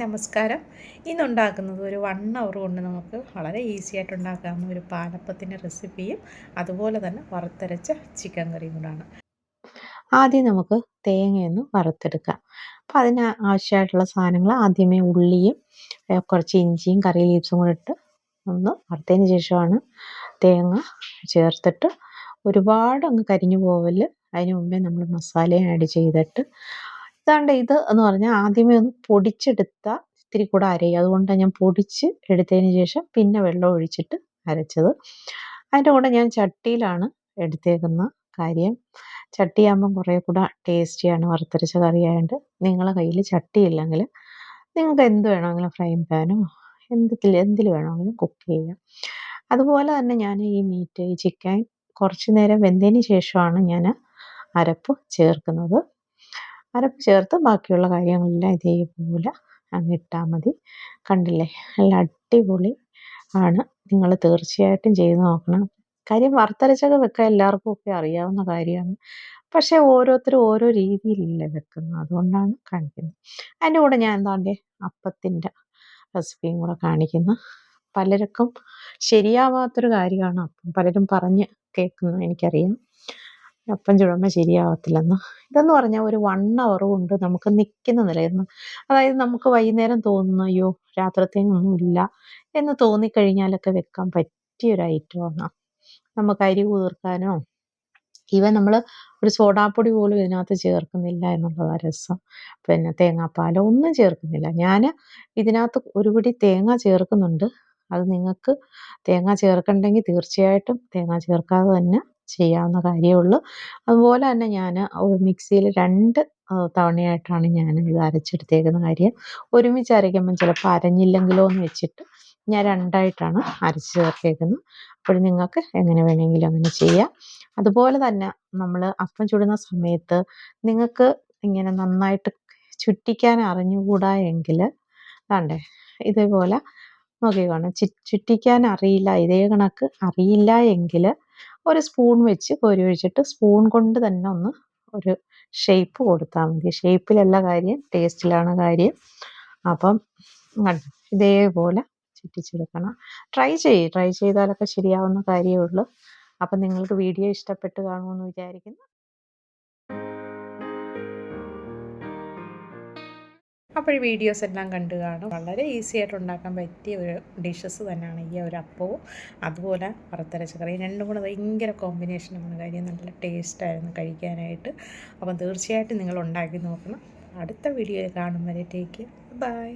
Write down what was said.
നമസ്കാരം. ഇന്നുണ്ടാക്കുന്നത് ഒരു one hour കൊണ്ട് നമുക്ക് വളരെ ഈസി ആയിട്ട് ഉണ്ടാക്കാവുന്ന ഒരു പാലപ്പത്തിന്റെ റെസിപ്പിയും അതുപോലെ തന്നെ വറുത്തരച്ച ചിക്കൻ കറിയും കൂടാണ്. ആദ്യം നമുക്ക് തേങ്ങയൊന്ന് വറുത്തെടുക്കാം. അപ്പോൾ അതിന് ആവശ്യമായിട്ടുള്ള സാധനങ്ങൾ ആദ്യമേ ഉള്ളിയും കുറച്ച് ഇഞ്ചിയും കറി ലീവ്സും കൂടെ ഇട്ട് ഒന്ന് വറുത്തതിന് ശേഷമാണ് തേങ്ങ ചേർത്തിട്ട് ഒരുപാട് അങ്ങ് കരിഞ്ഞു പോവൽ. അതിന് മുമ്പേ നമ്മൾ മസാലയും ആഡ് ചെയ്തിട്ട് ഇതാണ്ട് ഇത് എന്ന് പറഞ്ഞാൽ ആദ്യമേ ഒന്ന് പൊടിച്ചെടുത്ത ഇത്തിരി കൂടെ അരയും. അതുകൊണ്ടാണ് ഞാൻ പൊടിച്ച് എടുത്തതിന് ശേഷം പിന്നെ വെള്ളം ഒഴിച്ചിട്ട് അരച്ചത്. അതിന്റെ കൂടെ ഞാൻ ചട്ടിയിലാണ് എടുത്തേക്കുന്ന കാര്യം. ചട്ടിയാകുമ്പം കുറേ കൂടെ ടേസ്റ്റിയാണ്. വറുത്തരച്ച കറിയായതുകൊണ്ട് നിങ്ങളുടെ കയ്യിൽ ചട്ടി ഇല്ലെങ്കിൽ നിങ്ങൾക്ക് എന്ത് വേണമെങ്കിലും ഫ്രൈ പാനോ എന്തിൽ എന്തിൽ വേണമെങ്കിലും കുക്ക് ചെയ്യാം. അതുപോലെ തന്നെ ഞാൻ ഈ മീറ്റ് ഈ ചിക്കൻ കുറച്ച് നേരം വെന്തതിന് ശേഷമാണ് ഞാൻ അരപ്പ് ചേർക്കുന്നത്. അരപ്പ് ചേർത്ത് ബാക്കിയുള്ള കാര്യങ്ങളെല്ലാം ഇതേപോലെ അങ്ങ് ഇട്ടാൽ മതി. കണ്ടില്ലേ? നല്ല അടിപൊളി ആണ്. നിങ്ങൾ തീർച്ചയായിട്ടും ചെയ്ത് നോക്കണം. കാര്യം വറുത്തരച്ചൊക്കെ വെക്കാൻ എല്ലാവർക്കും ഒക്കെ അറിയാവുന്ന കാര്യമാണ്. പക്ഷേ ഓരോരുത്തരും ഓരോ രീതിയിലല്ലേ വെക്കുന്നത്. അതുകൊണ്ടാണ് കാണിക്കുന്നത്. അതിന്റെ കൂടെ ഞാൻ എന്താണ്ടേ അപ്പത്തിന്റെ റെസിപ്പിയും കൂടെ കാണിക്കുന്നു. പലർക്കും ശരിയാവാത്തൊരു കാര്യമാണ് അപ്പം പലരും പറഞ്ഞ് കേൾക്കുന്നത് എനിക്കറിയാം. അപ്പം ചുടുമ്പോൾ ശരിയാവത്തില്ലെന്ന്? ഇതെന്ന് പറഞ്ഞാൽ ഒരു വൺ അവർ കൊണ്ട് നമുക്ക് നിൽക്കുന്ന നിലയിരുന്നു അതായത് നമുക്ക് വൈകുന്നേരം തോന്നുന്നു അയ്യോ രാത്രിത്തേനൊന്നുമില്ല എന്ന് തോന്നിക്കഴിഞ്ഞാലൊക്കെ വെക്കാൻ പറ്റിയൊരു ഐറ്റമാണ്. നമുക്ക് അരി കുതിർക്കാനോ ഇവ നമ്മൾ ഒരു സോഡാപ്പൊടി പോലും ഇതിനകത്ത് ചേർക്കുന്നില്ല എന്നുള്ളതാണ് രസം. പിന്നെ തേങ്ങാപ്പാലോ ഒന്നും ചേർക്കുന്നില്ല. ഞാൻ ഇതിനകത്ത് ഒരു പിടി തേങ്ങ ചേർക്കുന്നുണ്ട്. അത് നിങ്ങൾക്ക് തേങ്ങ ചേർക്കണ്ടെങ്കിൽ തീർച്ചയായിട്ടും തേങ്ങ ചേർക്കാതെ തന്നെ ചെയ്യാവുന്ന കാര്യമേ ഉള്ളൂ അതുപോലെ തന്നെ ഞാൻ മിക്സിയിൽ രണ്ട് തവണയായിട്ടാണ് ഞാൻ ഇത് അരച്ചെടുത്തേക്കുന്ന കാര്യം. ഒരുമിച്ച് അരയ്ക്കുമ്പം ചിലപ്പോൾ അരഞ്ഞില്ലെങ്കിലോ എന്ന് വെച്ചിട്ട് ഞാൻ രണ്ടായിട്ടാണ് അരച്ച് ചേർത്തേക്കുന്നത്. അപ്പോൾ നിങ്ങൾക്ക് എങ്ങനെ വേണമെങ്കിലും അങ്ങനെ ചെയ്യാം. അതുപോലെ തന്നെ നമ്മൾ അപ്പം ചുടുന്ന സമയത്ത് നിങ്ങൾക്ക് ഇങ്ങനെ നന്നായിട്ട് ചുറ്റിക്കാൻ അറിഞ്ഞുകൂടാ എങ്കിൽ വേണ്ടേ ഇതേപോലെ നോക്കിക്കോണം ചുറ്റിക്കാൻ അറിയില്ല ഇതേ കണക്ക് അറിയില്ല എങ്കിൽ ഒരു സ്പൂൺ വെച്ച് കോരി ഒഴിച്ചിട്ട് സ്പൂൺ കൊണ്ട് തന്നെ ഒന്ന് ഒരു ഷേപ്പ് കൊടുത്താൽ മതി. ഷേപ്പിലല്ല കാര്യം ടേസ്റ്റിലാണ് കാര്യം. അപ്പം ഇതേപോലെ ചുറ്റിച്ചെടുക്കണം. ട്രൈ ചെയ്യ്. ട്രൈ ചെയ്താലൊക്കെ ശരിയാവുന്ന കാര്യമേ ഉള്ളൂ. അപ്പം നിങ്ങൾക്ക് വീഡിയോ ഇഷ്ടപ്പെട്ട് കാണുമെന്ന് വിചാരിക്കുന്നു. അപ്പോൾ വീഡിയോസ് എല്ലാം കണ്ടു കാണും. വളരെ ഈസി ആയിട്ട് ഉണ്ടാക്കാൻ പറ്റിയ ഒരു ഡിഷസ് തന്നെയാണ് ഈ ഒരു അപ്പവും. അതുപോലെ വറുത്തരച്ച രണ്ടും കൂടെ ഭയങ്കര കോമ്പിനേഷനാണ് കാര്യം നല്ല ടേസ്റ്റായിരുന്നു കഴിക്കാനായിട്ട്. അപ്പം തീർച്ചയായിട്ടും നിങ്ങൾ ഉണ്ടാക്കി നോക്കണം. അടുത്ത വീഡിയോയിൽ കാണും വരെ. Take by